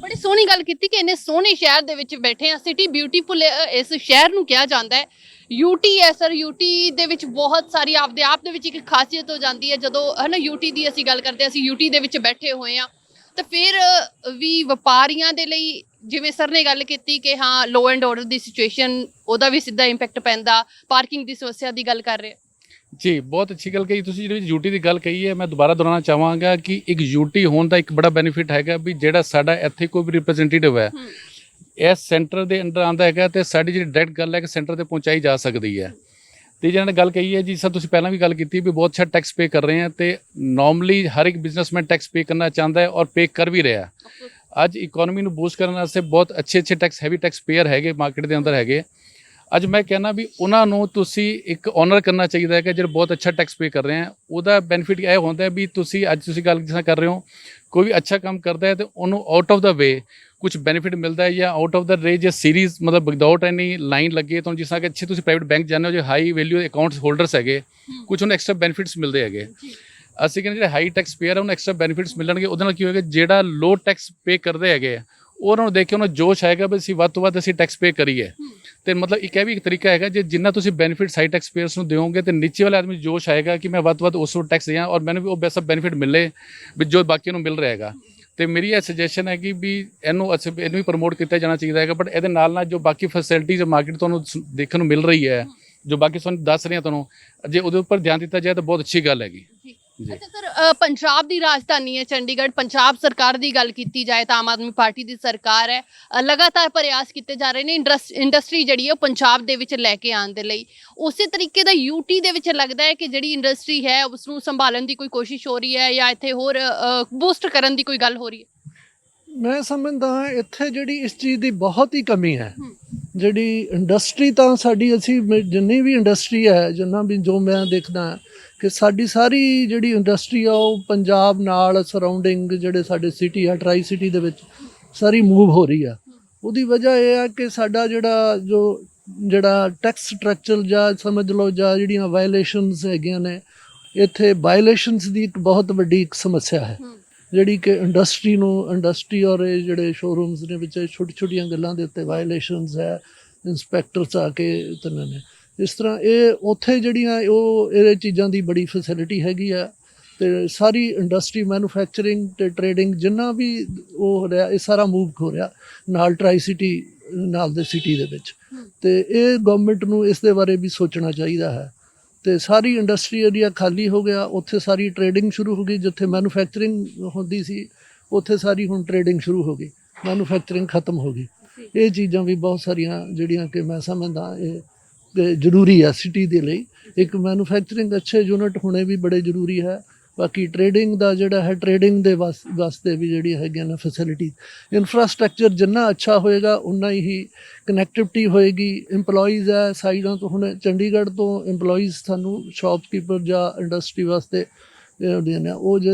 ਬੜੀ ਸੋਹਣੀ ਗੱਲ ਕੀਤੀ ਕਿ ਇੰਨੇ ਸੋਹਣੇ ਸ਼ਹਿਰ ਦੇ ਵਿੱਚ ਬੈਠੇ ਆ ਸਿਟੀ ਬਿਊਟੀਫੁਲ ਇਸ ਸ਼ਹਿਰ ਨੂੰ ਕਿਹਾ ਜਾਂਦਾ ਹੈ। ਯੂਟੀ ਹੈ ਸਰ ਯੂਟੀ ਦੇ ਵਿੱਚ ਬਹੁਤ ਸਾਰੀ ਆਪਦੇ ਆਪ ਦੇ ਵਿੱਚ ਇੱਕ ਖਾਸੀਅਤ ਹੋ ਜਾਂਦੀ ਹੈ। ਜਦੋਂ, ਹਨਾ ਯੂਟੀ ਦੀ ਅਸੀਂ ਗੱਲ ਕਰਦੇ ਅਸੀਂ ਯੂਟੀ ਦੇ ਵਿੱਚ ਬੈਠੇ ਹੋਏ ਆ ਤਾਂ ਫਿਰ ਵੀ ਵਪਾਰੀਆਂ ਦੇ ਲਈ ਜਿਵੇਂ ਸਰ ਨੇ ਗੱਲ ਕੀਤੀ ਕਿ ਹਾਂ ਲੋ ਐਂਡ ਆਰਡਰ ਦੀ ਸਿਚੁਏਸ਼ਨ ਉਹਦਾ ਵੀ ਸਿੱਧਾ ਇੰਪੈਕਟ ਪੈਂਦਾ। ਪਾਰਕਿੰਗ ਦੀ ਸਮੱਸਿਆ ਦੀ ਗੱਲ ਕਰ ਰਹੇ ਜੀ ਬਹੁਤ ਅੱਛੀ ਗੱਲ ਕਹੀ ਤੁਸੀਂ ਜਿਹੜੀ ਯੂਟੀ ਦੀ ਗੱਲ ਕਹੀ ਹੈ ਮੈਂ ਦੁਬਾਰਾ ਦੁਹਰਾਉਣਾ ਚਾਹਾਂਗਾ ਕਿ ਇੱਕ ਯੂਟੀ ਹੋਣ ਦਾ ਇੱਕ ਬੜਾ ਬੈਨੀਫਿਟ ਹੈਗਾ ਵੀ ਜਿਹੜਾ ਸਾਡਾ ਇੱਥੇ ਕੋਈ ਵੀ ਰਿਪਰੈਜ਼ੈਂਟੇਟਿਵ ਹੈ। ਇਹ ਸੈਂਟਰ ਦੇ ਅੰਡਰ ਆਂਦਾ ਹੈਗਾ ਤੇ ਸਾਡੀ ਜਿਹੜੀ ਡਾਇਰੈਕਟ ਗੱਲ ਹੈ ਕਿ ਸੈਂਟਰ ਤੇ ਪਹੁੰਚਾਈ ਜਾ ਸਕਦੀ ਹੈ। ਤੇ ਜਿਹਨਾਂ ਨੇ ਗੱਲ ਕਹੀ ਹੈ ਜੀ ਸਰ ਤੁਸੀਂ ਪਹਿਲਾਂ ਵੀ ਗੱਲ ਕੀਤੀ ਵੀ ਬਹੁਤ ਅੱਛਾ ਟੈਕਸ ਪੇ ਕਰ ਰਹੇ ਆ ਤੇ ਨਾਰਮਲੀ ਹਰ ਇੱਕ ਬਿਜ਼ਨਸਮੈਨ ਟੈਕਸ ਪੇ ਕਰਨਾ ਚਾਹੁੰਦਾ ਹੈ ਔਰ ਪੇ ਕਰ ਵੀ ਰਿਹਾ ਅੱਜ ਇਕਨੋਮੀ ਨੂੰ ਬੂਸਟ ਕਰਨ ਵਾਸਤੇ ਬਹੁਤ ਅੱਛੇ ਅੱਛੇ ਟੈਕਸ ਹੈਵੀ ਟੈਕਸ ਪੇਅਰ ਹੈਗੇ ਮਾਰਕੀਟ ਦੇ ਅੰਦਰ ਹੈਗੇ। ਅੱਜ ਮੈਂ ਕਹਿੰਦਾ ਵੀ ਉਹਨਾਂ ਨੂੰ ਤੁਸੀਂ ਇੱਕ ਓਨਰ ਕਰਨਾ ਚਾਹੀਦਾ ਹੈ ਕਿ ਜਿਹੜੇ ਬਹੁਤ ਅੱਛਾ ਟੈਕਸ ਪੇ ਕਰ ਰਹੇ ਆ ਉਹਦਾ ਬੈਨੀਫਿਟ ਇਹ ਹੁੰਦਾ ਹੈ ਵੀ ਤੁਸੀਂ ਅੱਜ ਤੁਸੀਂ ਗੱਲ ਜਿਸ ਕਰ ਰਹੇ ਹੋ ਕੋਈ ਵੀ ਅੱਛਾ ਕੰਮ ਕਰਦਾ ਹੈ ਤੇ ਉਹਨੂੰ ਆਊਟ ਆਫ ਦਾ ਵੇ ਕੁਝ ਬੈਨੀਫਿਟ ਮਿਲਦਾ ਹੈ ਜਾਂ ਆਊਟ ਆਫ ਦਾ ਰੇ ਜੇ ਸੀਰੀਜ਼ ਮਤਲਬ ਵਿਦਆਊਟ ਐਨੀ ਲਾਈਨ ਲੱਗੇ ਤਾਂ ਜਿਸ ਕਿ ਅੱਛੇ ਤੁਸੀਂ ਪ੍ਰਾਈਵੇਟ ਬੈਂਕ ਜਾਂਦੇ ਹੋ ਜੇ ਹਾਈ ਵੈਲਿਊ ਅਕਾਊਂਟਸ ਹੋਲਡਰਸ ਹੈਗੇ ਕੁਝ ਉਹਨੂੰ ਐਕਸਟਰਾ ਬੈਨੀਫਿਟਸ ਮਿਲਦੇ ਹੈਗੇ। ਅਸੀਂ ਕਹਿੰਦੇ ਜਿਹੜੇ ਹਾਈ ਟੈਕਸ ਪੇਅਰ ਆ ਉਹਨੂੰ ਐਕਸਟਰਾ ਬੈਨੀਫਿਟਸ ਮਿਲਣਗੇ ਉਹਦੇ ਨਾਲ ਕੀ ਹੋਏਗਾ ਜਿਹੜਾ ਲੋ ਟੈਕਸ ਪੇ ਕਰਦੇ ਹੈਗੇ ਉਹਨਾਂ ਨੂੰ ਦੇਖ ਕੇ ਉਹਨਾਂ ਨੂੰ ਜੋਸ਼ ਆਏਗਾ ਵੀ ਅਸੀਂ ਵੱਧ ਤੋਂ ਵੱਧ ਅਸੀਂ ਟੈਕਸ ਪੇ ਕਰੀਏ। ਤੇ ਮਤਲਬ ਇੱਕ ਇਹ ਵੀ ਇੱਕ ਤਰੀਕਾ ਹੈਗਾ ਜੇ ਜਿੰਨਾ ਤੁਸੀਂ ਬੈਨੀਫਿਟ ਸਾਈ ਟੈਕਸ ਪੇਅਰਸ ਨੂੰ ਦਿਓਗੇ ਤੇ ਨੀਚੇ ਵਾਲੇ ਆਦਮੀ ਜੋਸ਼ ਆਏਗਾ ਕਿ ਮੈਂ ਵੱਧ ਤੋਂ ਵੱਧ ਉਸ ਨੂੰ ਟੈਕਸ ਦਿਆਂ ਔਰ ਮੈਨੂੰ ਵੀ ਉਹ ਬੈਸਾ ਬੈਨੀਫਿਟ ਮਿਲੇ ਵੀ ਜੋ ਬਾਕੀਆਂ ਨੂੰ ਮਿਲ ਰਿਹਾ ਹੈਗਾ। ਤੇ ਮੇਰੀ ਇਹ ਸੁਜੈਸ਼ਨ ਹੈ ਕਿ ਵੀ ਇਹਨੂੰ ਅਸੀਂ ਇਹਨੂੰ ਵੀ ਪ੍ਰਮੋਟ ਕੀਤਾ ਜਾਣਾ ਚਾਹੀਦਾ ਹੈਗਾ ਬਟ ਇਹਦੇ ਨਾਲ ਨਾਲ ਜੋ ਬਾਕੀ ਫੈਸਿਲਿਟੀਜ਼ ਮਾਰਕੀਟ ਤੁਹਾਨੂੰ ਦੇਖਣ ਨੂੰ ਮਿਲ ਰਹੀ ਹੈ ਜੋ ਬਾਕੀ ਤੁਹਾਨੂੰ ਦੱਸ ਰਹੇ ਹਾਂ ਤੁਹਾਨੂੰ ਜੇ ਉਹਦੇ ਉੱਪਰ ਧਿਆਨ ਦਿੱਤਾ ਜਾਏ ਤਾਂ ਬਹੁਤ ਅੱਛੀ ਗੱਲ ਹੈਗੀ। ਅੱਛਾ ਸਰ ਅ, ਪੰਜਾਬ ਦੀ ਰਾਜਧਾਨੀ ਹੈ ਚੰਡੀਗੜ੍ਹ ਪੰਜਾਬ ਸਰਕਾਰ ਦੀ ਗੱਲ ਕੀਤੀ ਜਾਏ ਤਾਂ ਆਮ ਆਦਮੀ ਪਾਰਟੀ ਦੀ ਸਰਕਾਰ ਹੈ। ਅ, ਲਗਾਤਾਰ ਪ੍ਰਯਾਸ ਕੀਤੇ ਜਾ ਰਹੇ ਨੇ ਇੰਡਸ- ਇੰਡਸਟਰੀ ਜਿਹੜੀ ਹੈ ਉਹ ਪੰਜਾਬ ਦੇ ਵਿੱਚ ਲੈ ਕੇ ਆਉਣ ਦੇ ਲਈ। ਉਸੇ ਤਰੀਕੇ ਦਾ ਯੂਟੀ ਦੇ ਵਿੱਚ ਲੱਗਦਾ ਹੈ ਕਿ ਜਿਹੜੀ ਇੰਡਸਟਰੀ ਹੈ ਉਸ ਨੂੰ ਸੰਭਾਲਣ ਦੀ ਕੋਈ ਕੋਸ਼ਿਸ਼ ਹੋ ਰਹੀ ਹੈ ਜਾਂ ਇੱਥੇ ਹੋਰ ਬੂਸਟ ਕਰਨ ਦੀ ਕੋਈ ਗੱਲ ਹੋ ਰਹੀ ਹੈ? ਮੈਂ ਸਮਝਦਾ ਹਾਂ ਇੱਥੇ ਜਿਹੜੀ ਇਸ ਚੀਜ਼ ਦੀ ਬਹੁਤ ਹੀ ਕਮੀ ਹੈ। ਹੂੰ। ਜਿਹੜੀ ਇੰਡਸਟਰੀ ਤਾਂ ਸਾਡੀ ਅਸੀਂ ਮ- ਜਿੰਨੀ ਵੀ ਇੰਡਸਟਰੀ ਹੈ ਜਿੰਨਾ ਵੀ ਜੋ ਮੈਂ ਦੇਖਦਾ ਕਿ ਸਾਡੀ ਸਾਰੀ ਜਿਹੜੀ ਇੰਡਸਟਰੀ ਆ ਉਹ ਪੰਜਾਬ ਨਾਲ ਸਰਾਊਂਡਿੰਗ ਜਿਹੜੇ ਸਾਡੇ ਸਿਟੀ ਆ ਟਰਾਈ ਸਿਟੀ ਦੇ ਵਿੱਚ ਸਾਰੀ ਮੂਵ ਹੋ ਰਹੀ ਆ। ਉਹਦੀ ਵਜ੍ਹਾ ਇਹ ਆ ਕਿ ਸਾਡਾ ਜਿਹੜਾ ਜੋ ਜਿਹੜਾ ਟੈਕਸ ਸਟਰਕਚਰ ਜਾਂ ਸਮਝ ਲਓ ਜਾਂ ਜਿਹੜੀਆਂ ਵਾਇਲੇਸ਼ਨਸ ਹੈਗੀਆਂ ਨੇ ਇੱਥੇ ਵਾਇਲੇਸ਼ਨਸ ਦੀ ਇੱਕ ਬਹੁਤ ਵੱਡੀ ਇੱਕ ਸਮੱਸਿਆ ਹੈ। ਜਿਹੜੀ ਕਿ ਇੰਡਸਟਰੀ ਨੂੰ ਇੰਡਸਟਰੀ ਔਰ ਇਹ ਜਿਹੜੇ ਸ਼ੋਰੂਮਸ ਦੇ ਵਿੱਚ ਛੋਟੀ ਛੋਟੀਆਂ ਗੱਲਾਂ ਦੇ ਉੱਤੇ ਵਾਇਲੇਸ਼ਨਸ ਹੈ ਇੰਸਪੈਕਟਰਸ ਆ ਕੇ ਤਨ ਨੇ। ਇਸ ਤਰ੍ਹਾਂ ਇਹ ਉੱਥੇ ਜਿਹੜੀਆਂ ਉਹ ਇਹ ਚੀਜ਼ਾਂ ਦੀ ਬੜੀ ਫੈਸਿਲਿਟੀ ਹੈਗੀ ਆ ਤੇ ਸਾਰੀ ਇੰਡਸਟਰੀ ਮੈਨੂਫੈਕਚਰਿੰਗ ਤੇ ਟ੍ਰੇਡਿੰਗ ਜਿੰਨਾ ਵੀ ਉਹ ਹੋ ਰਿਹਾ ਇਹ ਸਾਰਾ ਮੂਵ ਹੋ ਰਿਹਾ ਨਾਲ ਟਰਾਈ ਸਿਟੀ ਨਾਲ ਦੇ ਸਿਟੀ ਦੇ ਵਿੱਚ। ਤੇ ਇਹ ਗਵਰਨਮੈਂਟ ਨੂੰ ਇਸ ਦੇ ਬਾਰੇ ਵੀ ਸੋਚਣਾ ਚਾਹੀਦਾ ਹੈ। ਤੇ ਸਾਰੀ ਇੰਡਸਟਰੀ ਏਰੀਆ ਖਾਲੀ ਹੋ ਗਿਆ ਉੱਥੇ ਸਾਰੀ ਟ੍ਰੇਡਿੰਗ ਸ਼ੁਰੂ ਹੋ ਗਈ ਜਿੱਥੇ ਮੈਨੂਫੈਕਚਰਿੰਗ ਹੁੰਦੀ ਸੀ ਉੱਥੇ ਸਾਰੀ ਹੁਣ ਟ੍ਰੇਡਿੰਗ ਸ਼ੁਰੂ ਹੋ ਗਈ ਮੈਨੂਫੈਕਚਰਿੰਗ ਖਤਮ ਹੋ ਗਈ। ਇਹ ਚੀਜ਼ਾਂ ਵੀ ਬਹੁਤ ਸਾਰੀਆਂ ਜਿਹੜੀਆਂ ਕਿ ਮੈਂ ਸਮਝਦਾ ਇਹ ਜ਼ਰੂਰੀ ਹੈ ਸਿਟੀ ਦੇ ਲਈ। ਇੱਕ ਮੈਨੂਫੈਕਚਰਿੰਗ ਅੱਛੇ ਯੂਨਿਟ ਹੋਣੇ ਵੀ ਬੜੇ ਜ਼ਰੂਰੀ ਹੈ। ਬਾਕੀ ਟਰੇਡਿੰਗ ਦਾ ਜਿਹੜਾ ਹੈ ਟਰੇਡਿੰਗ ਦੇ ਵਾਸ- ਵਾਸਤੇ ਵੀ ਜਿਹੜੀ ਹੈਗੀਆਂ ਨੇ ਫੈਸਿਲਿਟੀ ਇਨਫਰਾਸਟ੍ਰਕਚਰ ਜਿੰਨਾ ਅੱਛਾ ਹੋਏਗਾ ਉਨਾ ਹੀ ਕਨੈਕਟੀਵਿਟੀ ਹੋਏਗੀ। EMPLOYEES ਹੈ, ਸਾਈਡਾਂ ਤੋਂ ਹੁਣ ਚੰਡੀਗੜ੍ਹ ਤੋਂ EMPLOYEES ਸਾਨੂੰ ਸ਼ਾਪਕੀਪਰ ਜਾਂ ਇੰਡਸਟਰੀ ਵਾਸਤੇ ਹੁੰਦੀਆਂ ਨੇ, ਉਹ ਜੇ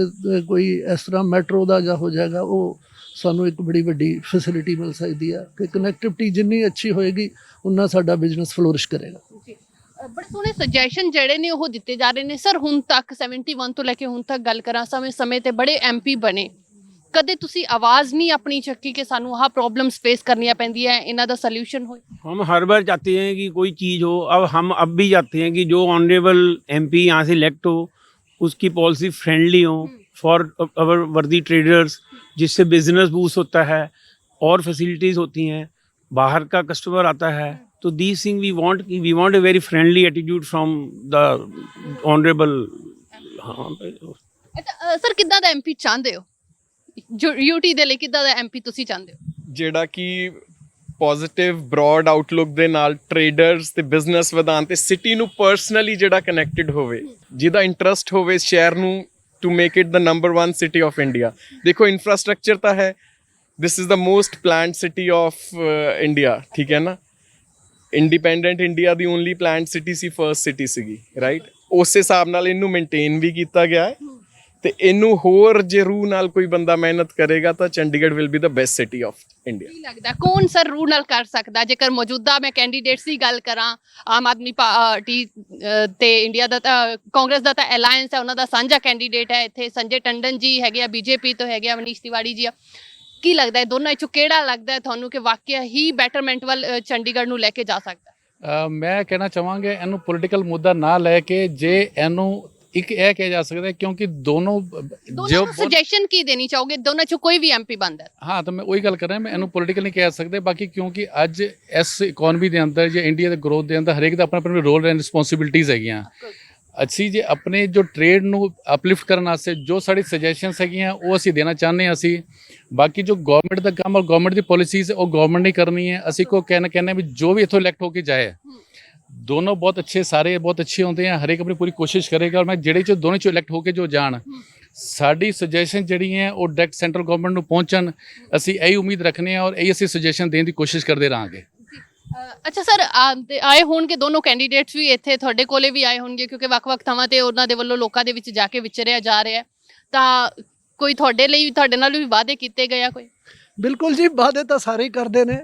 ਕੋਈ ਇਸ ਤਰ੍ਹਾਂ ਮੈਟਰੋ ਦਾ ਜਾਂ ਹੋ ਜਾਏਗਾ, ਉਹ ਸਾਨੂੰ ਇੱਕ ਬੜੀ ਵੱਡੀ ਫੈਸਿਲਿਟੀ ਮਿਲ ਸਕਦੀ ਹੈ ਕਿ ਕਨੈਕਟੀਵਿਟੀ ਜਿੰਨੀ ਅੱਛੀ ਹੋਏਗੀ ਉਨਾ ਸਾਡਾ ਬਿਜ਼ਨਸ ਫਲੋਰਿਸ਼ ਕਰੇਗਾ ਅ, ਬੜੇ ਸੋਹਣੇ ਸੁਜੈਸ਼ਨ ਜਿਹੜੇ ਨੇ ਉਹ ਦਿੱਤੇ ਜਾ ਰਹੇ ਨੇ ਸਰ ਹੁਣ ਤੱਕ 71 ਤੋਂ ਲੈ ਕੇ ਹੁਣ ਤੱਕ ਗੱਲ ਕਰਾਂ ਸਮੇਂ ਸਮੇਂ ਤੇ ਬੜੇ ਐਮਪੀ ਬਣੇ ਕਦੇ ਤੁਸੀਂ ਆਵਾਜ਼ ਨਹੀਂ ਆਪਣੀ ਚੱਕੀ ਕਿ ਸਾਨੂੰ ਆਹ ਪ੍ਰੋਬਲਮਸ ਫੇਸ ਕਰਨੀਆਂ ਪੈਂਦੀਆਂ ਇਹਨਾਂ ਦਾ ਸੋਲੂਸ਼ਨ ਹੋਏ हम हर बार चाहते हैं कि कोई चीज़ हो अब हम अब भी चाहते हैं कि जो ऑनरेबल एमपी यहाँ से इलेक्ट हो उसकी पॉलिसी फ्रेंडली हो फॉर अवर वर्दी ट्रेडर्स जिससे बिजनेस बूस्ट होता है और फैसिलिटीज़ होती हैं बाहर का कस्टमर आता है तो these thing we want we want a very friendly attitude from the honourable हाँ ਅੱਛਾ ਸਰ ਕਿੱਦਾਂ ਦਾ ਐਮਪੀ ਚਾਹੁੰਦੇ ਹੋ ਜੋ ਯੂਟੀ ਦੇ ਲਈ ਕਿੱਦਾਂ ਦਾ ਐਮਪੀ ਤੁਸੀਂ ਚਾਹੁੰਦੇ ਹੋ ਜਿਹੜਾ ਕਿ ਪੋਜ਼ਿਟਿਵ ਬ੍ਰੌਡ ਆਊਟਲੁੱਕ ਦੇ ਨਾਲ ਟਰੇਡਰਸ ਤੇ ਬਿਜ਼ਨਸ ਵਧਾਉਣ ਤੇ ਸਿਟੀ ਨੂੰ ਪਰਸਨਲੀ ਜਿਹੜਾ ਕਨੈਕਟਡ ਹੋਵੇ ਜਿਹਦਾ ਇੰਟਰਸਟ ਹੋਵੇ ਇਸ ਸ਼ਹਿਰ ਨੂੰ to make it the number 1 city of India ਦੇਖੋ ਇਨਫਰਾਸਟ੍ਰਕਚਰ ਤਾਂ ਹੈ this is the most planned city of India ਠੀਕ ਹੈ ਨਾ ਇੰਡੀਪੈਂਡੈਂਟ ਇੰਡੀਆ ਦੀ ਓਨਲੀ ਪਲਾਨਡ ਸਿਟੀ ਸੀ ਫਰਸਟ ਸਿਟੀ ਸੀਗੀ ਰਾਈਟ ਉਸ ਹਿਸਾਬ ਨਾਲ ਇਹਨੂੰ ਮੇਨਟੇਨ ਵੀ ਕੀਤਾ ਗਿਆ ਹੈ ਤੇ ਇਹਨੂੰ ਹੋਰ ਜੇ ਰੂਹ ਨਾਲ ਕੋਈ ਬੰਦਾ ਮਿਹਨਤ ਕਰੇਗਾ ਤਾਂ Chandigarh will be the best city of India ਕੀ ਲੱਗਦਾ ਕੌਣ ਸਰ ਰੂਲ ਨਾਲ ਕਰ ਸਕਦਾ? ਜੇਕਰ ਮੌਜੂਦਾ ਮੈਂ ਕੈਂਡੀਡੇਟਸ ਦੀ ਗੱਲ ਕਰਾਂ ਆਮ ਆਦਮੀ ਪਾਰਟੀ ਤੇ ਇੰਡੀਆ ਦਾ ਤਾਂ ਕਾਂਗਰਸ ਦਾ ਤਾਂ ਅਲਾਈਅੰਸ ਹੈ ਉਹਨਾਂ ਦਾ ਸਾਂਝਾ ਕੈਂਡੀਡੇਟ ਹੈ। ਇੱਥੇ ਸੰਜੇ ਟੰਡਨ ਜੀ ਹੈਗੇ ਆ ਬੀਜੇਪੀ ਤੋਂ ਹੈਗੇ ਆ ਮਨੀਸ਼ ਤਿਵਾੜੀ ਜੀ ਆ। ਕੀ ਲੱਗਦਾ ਹੈ ਦੋਨਾਂ ਵਿੱਚੋਂ ਕਿਹੜਾ ਲੱਗਦਾ ਹੈ ਤੁਹਾਨੂੰ ਕਿ ਵਾਕਿਆ ਹੀ ਬੈਟਰਮੈਂਟ ਵੱਲ ਚੰਡੀਗੜ੍ਹ ਨੂੰ ਲੈ ਕੇ ਜਾ ਸਕਦਾ? ਮੈਂ ਕਹਿਣਾ ਚਾਹਾਂਗਾ ਇਹਨੂੰ ਪੋਲੀਟੀਕਲ ਮੁੱਦਾ ਨਾ ਲੈ ਕੇ ਜੇ ਇਹਨੂੰ ਇੱਕ ਇਹ ਕਿਹਾ ਜਾ ਸਕਦਾ ਹੈ ਕਿਉਂਕਿ ਦੋਨੋਂ ਦੋਨਾਂ ਨੂੰ ਸੁਜੈਸ਼ਨ ਕੀ ਦੇਣੀ ਚਾਹੋਗੇ? ਦੋਨਾਂ ਚੋਂ ਕੋਈ ਵੀ ਐਮਪੀ ਬਣਦਾ ਹੈ। ਹਾਂ ਤਾਂ ਮੈਂ ਉਹੀ ਗੱਲ ਕਰ ਰਿਹਾ ਮੈਂ ਇਹਨੂੰ ਪੋਲੀਟੀਕਲ ਨਹੀਂ ਕਹਿ ਸਕਦੇ ਬਾਕੀ ਕਿਉਂਕਿ ਅੱਜ ਇਸ ਇਕਨੋਮੀ ਦੇ ਅੰਦਰ ਜਾਂ ਇੰਡੀਆ ਦੇ ਗਰੋਥ ਦੇ ਅੰਦਰ ਹਰੇਕ ਦਾ ਆਪਣਾ ਆਪਣਾ ਰੋਲ ਐਂਡ ਰਿਸਪੌਂਸਿਬਿਲਟੀਆਂ ਹੈਗੀਆਂ। ਅਸੀਂ ਜੇ ਆਪਣੇ ਜੋ ਟ੍ਰੇਡ ਨੂੰ ਅਪਲਿਫਟ ਕਰਨ ਵਾਸਤੇ ਜੋ ਸਾਡੀ ਸੁਜੈਸ਼ਨਸ ਹੈਗੀਆਂ ਉਹ ਅਸੀਂ ਦੇਣਾ ਚਾਹੁੰਦੇ ਹਾਂ ਅਸੀਂ। ਬਾਕੀ ਜੋ ਗਵਰਨਮੈਂਟ ਦਾ ਕੰਮ ਔਰ ਗਵਰਨਮੈਂਟ ਦੀ ਪਾਲਿਸੀਜ਼ ਉਹ ਗਵਰਨਮੈਂਟ ਨੇ ਕਰਨੀ ਹੈ। ਅਸੀਂ ਕੋ ਕਹਿਣਾ ਕਹਿੰਦੇ ਵੀ ਜੋ ਵੀ ਇੱਥੋਂ ਇਲੈਕਟ ਹੋ ਕੇ ਜਾਏ ਦੋਨੋਂ ਬਹੁਤ ਅੱਛੇ ਸਾਰੇ ਬਹੁਤ ਅੱਛੇ ਹੁੰਦੇ ਆ। ਹਰੇਕ ਆਪਣੀ ਪੂਰੀ ਕੋਸ਼ਿਸ਼ ਕਰੇਗਾ ਔਰ ਮੈਂ ਜਿਹੜੇ ਚੋਂ ਦੋਨੋਂ ਚੋਂ ਇਲੈਕਟ ਹੋ ਕੇ ਜੋ ਜਾਣ ਸਾਡੀ ਸੁਜੈਸ਼ਨ ਜਿਹੜੀ ਹੈ ਉਹ ਡਾਇਰੈਕਟ ਸੈਂਟਰਲ ਗਵਰਨਮੈਂਟ ਨੂੰ ਪਹੁੰਚਣ। ਅਸੀਂ ਇਹੀ ਉਮੀਦ ਰੱਖਨੇ ਆ ਔਰ ਇਹ ਅਸੀਂ ਸੁਜੈਸ਼ਨ ਦੇਣ ਦੀ ਕੋਸ਼ਿਸ਼ ਕਰਦੇ ਰਹਾਂਗੇ। ਅੱਛਾ ਸਰ ਆਏ ਹੋਣਗੇ ਦੋਨੋਂ ਕੈਂਡੀਡੇਟਸ ਵੀ ਇੱਥੇ ਤੁਹਾਡੇ ਕੋਲੇ ਵੀ ਆਏ ਹੋਣਗੇ ਕਿਉਂਕਿ ਵੱਖ-ਵੱਖ ਥਾਵਾਂ ਤੇ ਉਹਨਾਂ ਦੇ ਵੱਲੋਂ ਲੋਕਾਂ ਦੇ ਵਿੱਚ ਜਾ ਕੇ ਵਿਚਰਿਆ ਜਾ ਰਿਹਾ। ਹੈ ਤਾਂ ਕੋਈ ਤੁਹਾਡੇ ਲਈ ਤੁਹਾਡੇ ਨਾਲ ਵੀ ਵਾਅਦੇ ਕੀਤੇ ਗਏ ਆ ਕੋਈ? ਬਿਲਕੁਲ ਜੀ ਵਾਅਦੇ ਤਾਂ ਸਾਰੇ ਹੀ ਕਰਦੇ ਨੇ।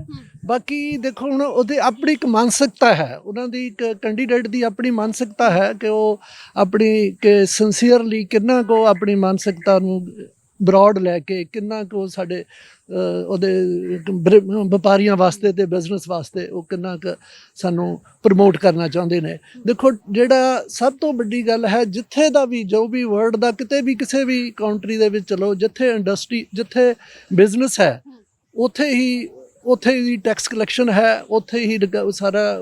ਬਾਕੀ ਦੇਖੋ ਹੁਣ ਉਹਦੀ ਆਪਣੀ ਇੱਕ ਮਾਨਸਿਕਤਾ ਹੈ, ਉਹਨਾਂ ਦੀ ਇੱਕ ਕੈਂਡੀਡੇਟ ਦੀ ਆਪਣੀ ਮਾਨਸਿਕਤਾ ਹੈ ਕਿ ਉਹ ਆਪਣੀ ਕਿ ਸਿੰਸੀਅਰਲੀ ਕਿੰਨਾ ਕੋ ਆਪਣੀ ਮਾਨਸਿਕਤਾ ਨੂੰ ਬਰੋਡ ਲੈ ਕੇ ਕਿੰਨਾ ਕੋ ਸਾਡੇ ਉਹਦੇ ਵਪਾਰੀਆਂ ਵਾਸਤੇ ਤੇ ਬਿਜ਼ਨਸ ਵਾਸਤੇ ਉਹ ਕਿੰਨਾ ਕੁ ਸਾਨੂੰ ਪ੍ਰਮੋਟ ਕਰਨਾ ਚਾਹੁੰਦੇ ਨੇ। ਦੇਖੋ ਜਿਹੜਾ ਸਭ ਤੋਂ ਵੱਡੀ ਗੱਲ ਹੈ, ਜਿੱਥੇ ਦਾ ਵੀ ਜੋ ਵੀ ਵਰਲਡ ਦਾ ਕਿਤੇ ਵੀ ਕਿਸੇ ਵੀ ਕੰਟਰੀ ਦੇ ਵਿੱਚ ਚਲੋ, ਜਿੱਥੇ ਇੰਡਸਟਰੀ ਜਿੱਥੇ ਬਿਜ਼ਨਸ ਹੈ, ਉੱਥੇ ਹੀ ਉੱਥੇ ਹੀ ਟੈਕਸ ਕਲੈਕਸ਼ਨ ਹੈ, ਉੱਥੇ ਹੀ ਰਿਕ- ਸਾਰਾ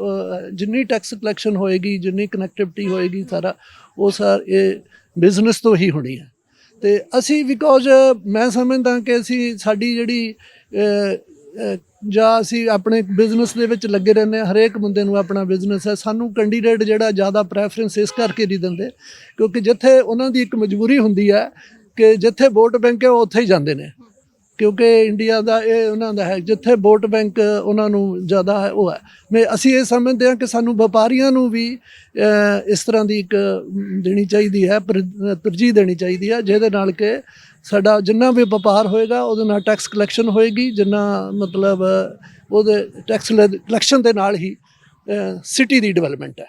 ਜਿੰਨੀ ਟੈਕਸ ਕਲੈਕਸ਼ਨ ਹੋਏਗੀ, ਜਿੰਨੀ ਕਨੈਕਟੀਵਿਟੀ ਹੋਏਗੀ, ਸਾਰਾ, ਉਹ ਸਾਰ, ਇਹ ਬਿਜ਼ਨਸ ਤੋਂ ਹੀ ਹੋਣੀ ਹੈ। ਤੇ ਅਸੀਂ ਬਿਕੋਜ਼ ਮੈਂ ਸਮਝਦਾ ਕਿ ਅਸੀਂ, ਸਾਡੀ ਜਿਹੜੀ ਜਾਂ ਅਸੀਂ ਆਪਣੇ ਬਿਜ਼ਨਸ ਦੇ ਵਿੱਚ ਲੱਗੇ ਰਹਿੰਦੇ ਹਾਂ, ਹਰੇਕ ਬੰਦੇ ਨੂੰ ਆਪਣਾ ਬਿਜ਼ਨਸ ਹੈ। ਸਾਨੂੰ ਕੈਂਡੀਡੇਟ ਜਿਹੜਾ ਜ਼ਿਆਦਾ ਪ੍ਰੈਫਰੈਂਸ ਇਸ ਕਰਕੇ ਨਹੀਂ ਦਿੰਦੇ, ਕਿਉਂਕਿ ਜਿੱਥੇ ਉਹਨਾਂ ਦੀ ਇੱਕ ਮਜਬੂਰੀ ਹੁੰਦੀ ਹੈ ਕਿ ਜਿੱਥੇ ਵੋਟ ਬੈਂਕ ਹੈ, ਉਹ ਉੱਥੇ ਹੀ ਜਾਂਦੇ ਨੇ। ਕਿਉਂਕਿ ਇੰਡੀਆ ਦਾ ਇਹ ਉਹਨਾਂ ਦਾ ਹੈ, ਜਿੱਥੇ ਵੋਟ ਬੈਂਕ ਉਹਨਾਂ ਨੂੰ ਜ਼ਿਆਦਾ ਹੈ, ਉਹ ਹੈ। ਮੈਂ, ਅਸੀਂ ਇਹ ਸਮਝਦੇ ਹਾਂ ਕਿ ਸਾਨੂੰ ਵਪਾਰੀਆਂ ਨੂੰ ਵੀ ਇਸ ਤਰ੍ਹਾਂ ਦੀ ਇੱਕ ਦੇਣੀ ਚਾਹੀਦੀ ਹੈ, ਪਰ- ਤਰਜੀਹ ਦੇਣੀ ਚਾਹੀਦੀ ਹੈ, ਜਿਹਦੇ ਨਾਲ ਕਿ ਸਾਡਾ ਜਿੰਨਾ ਵੀ ਵਪਾਰ ਹੋਏਗਾ, ਉਹਦੇ ਨਾਲ ਟੈਕਸ ਕਲੈਕਸ਼ਨ ਹੋਏਗੀ, ਜਿੰਨਾ ਮਤਲਬ ਉਹਦੇ ਟੈਕਸ ਕਲੈਕਸ਼ਨ ਦੇ ਨਾਲ ਹੀ ਸਿਟੀ ਦੀ ਡਿਵੈਲਪਮੈਂਟ ਹੈ।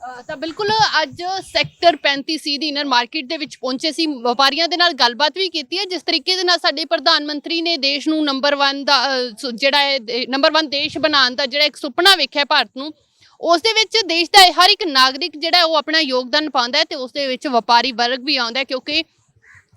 ਤਾਂ ਬਿਲਕੁਲ ਅੱਜ ਸੈਕਟਰ 35 ਸੀ ਦੀ ਇਨਰ ਮਾਰਕੀਟ ਦੇ ਵਿੱਚ ਪਹੁੰਚੇ ਸੀ। ਵਪਾਰੀਆਂ ਦੇ ਨਾਲ ਗੱਲਬਾਤ ਵੀ ਕੀਤੀ ਹੈ। ਜਿਸ ਤਰੀਕੇ ਦੇ ਨਾਲ ਸਾਡੇ ਪ੍ਰਧਾਨ ਮੰਤਰੀ ਨੇ ਦੇਸ਼ ਨੂੰ ਨੰਬਰ 1 ਦਾ ਅ, ਜਿਹੜਾ ਹੈ ਨੰਬਰ 1 ਦੇਸ਼ ਬਣਾਉਣ ਦਾ ਜਿਹੜਾ ਇੱਕ ਸੁਪਨਾ ਵੇਖਿਆ ਭਾਰਤ ਨੂੰ ਉਸ ਦੇ ਵਿੱਚ ਦੇਸ਼ ਦਾ ਹਰ ਇੱਕ ਨਾਗਰਿਕ ਜਿਹੜਾ ਉਹ ਆਪਣਾ ਯੋਗਦਾਨ ਪਾਉਂਦਾ ਹੈ ਤੇ ਉਸ ਦੇ ਵਿੱਚ ਵਪਾਰੀ ਵਰਗ ਵੀ ਆਉਂਦਾ ਹੈ। ਕਿਉਂਕਿ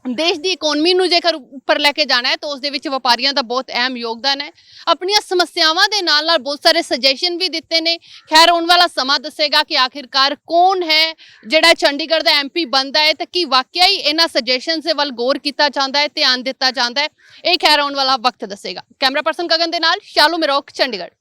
ਦੇਸ਼ ਦੀ ਇਕਨੋਮੀ ਨੂੰ ਜੇਕਰ ਉੱਪਰ ਲੈ ਕੇ ਜਾਣਾ ਹੈ, ਤਾਂ ਉਸ ਦੇ ਵਿੱਚ ਵਪਾਰੀਆਂ ਦਾ ਬਹੁਤ ਅਹਿਮ ਯੋਗਦਾਨ ਹੈ। ਆਪਣੀਆਂ ਸਮੱਸਿਆਵਾਂ ਦੇ ਨਾਲ ਨਾਲ ਬਹੁਤ ਸਾਰੇ ਸੁਜੈਸ਼ਨ ਵੀ ਦਿੱਤੇ ਨੇ। ਖੈਰ, ਆਉਣ ਵਾਲਾ ਸਮਾਂ ਦੱਸੇਗਾ ਕਿ ਆਖਿਰਕਾਰ ਕੌਣ ਹੈ ਜਿਹੜਾ ਚੰਡੀਗੜ੍ਹ ਦਾ ਐਮਪੀ ਬਣਦਾ ਹੈ ਤੇ ਕੀ ਵਾਕਿਆ ਹੀ ਇਹਨਾਂ ਸੁਜੈਸ਼ਨਸ ਦੇ ਵੱਲ ਗੌਰ ਕੀਤਾ ਜਾਂਦਾ ਹੈ, ਧਿਆਨ ਦਿੱਤਾ ਜਾਂਦਾ ਹੈ। ਇਹ ਖੈਰ, ਆਉਣ ਵਾਲਾ ਵਕਤ ਦੱਸੇਗਾ। ਕੈਮਰਾ ਪਰਸਨ ਗਗਨ ਦੇ ਨਾਲ, ਸ਼ਾਲੂ ਮਿਰੋਕ ਚੰਡੀਗੜ੍ਹ।